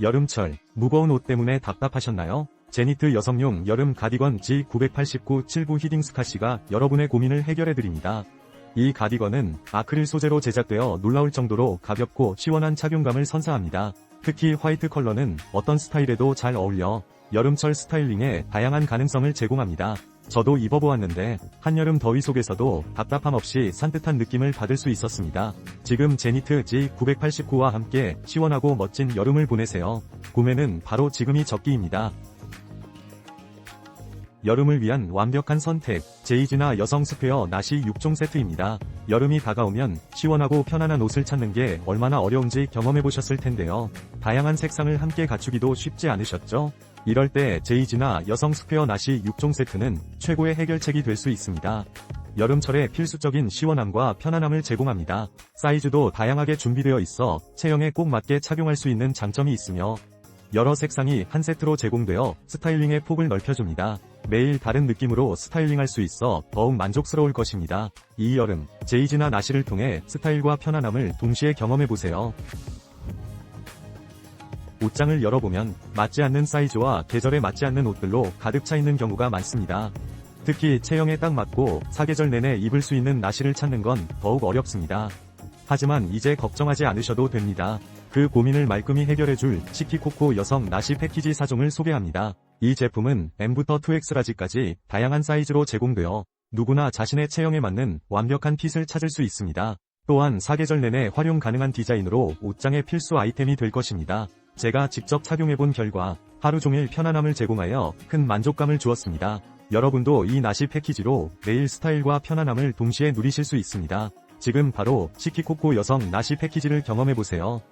여름철, 무거운 옷 때문에 답답하셨나요? 제니트 여성용 여름 가디건 G989 7부 히딩 스카시가 여러분의 고민을 해결해드립니다. 이 가디건은 아크릴 소재로 제작되어 놀라울 정도로 가볍고 시원한 착용감을 선사합니다. 특히 화이트 컬러는 어떤 스타일에도 잘 어울려 여름철 스타일링에 다양한 가능성을 제공합니다. 저도 입어보았는데 한여름 더위 속에서도 답답함 없이 산뜻한 느낌을 받을 수 있었습니다. 지금 제니트 G989와 함께 시원하고 멋진 여름을 보내세요. 구매는 바로 지금이 적기입니다. 여름을 위한 완벽한 선택, 제이지나 여성 스페어 나시 6종 세트입니다. 여름이 다가오면 시원하고 편안한 옷을 찾는 게 얼마나 어려운지 경험해보셨을 텐데요. 다양한 색상을 함께 갖추기도 쉽지 않으셨죠? 이럴 때 제이지나 여성 스페어 나시 6종 세트는 최고의 해결책이 될 수 있습니다. 여름철에 필수적인 시원함과 편안함을 제공합니다. 사이즈도 다양하게 준비되어 있어 체형에 꼭 맞게 착용할 수 있는 장점이 있으며 여러 색상이 한 세트로 제공되어 스타일링의 폭을 넓혀줍니다. 매일 다른 느낌으로 스타일링할 수 있어 더욱 만족스러울 것입니다. 이 여름, 제이지나 나시를 통해 스타일과 편안함을 동시에 경험해보세요. 옷장을 열어보면 맞지 않는 사이즈와 계절에 맞지 않는 옷들로 가득 차 있는 경우가 많습니다. 특히 체형에 딱 맞고 사계절 내내 입을 수 있는 나시를 찾는 건 더욱 어렵습니다. 하지만 이제 걱정하지 않으셔도 됩니다. 그 고민을 말끔히 해결해줄 시키코코 여성 나시 패키지 4종을 소개합니다. 이 제품은 M부터 2X라지까지 다양한 사이즈로 제공되어 누구나 자신의 체형에 맞는 완벽한 핏을 찾을 수 있습니다. 또한 사계절 내내 활용 가능한 디자인으로 옷장의 필수 아이템이 될 것입니다. 제가 직접 착용해본 결과 하루 종일 편안함을 제공하여 큰 만족감을 주었습니다. 여러분도 이 나시 패키지로 매일 스타일과 편안함을 동시에 누리실 수 있습니다. 지금 바로 시키코코 여성 나시 패키지를 경험해보세요.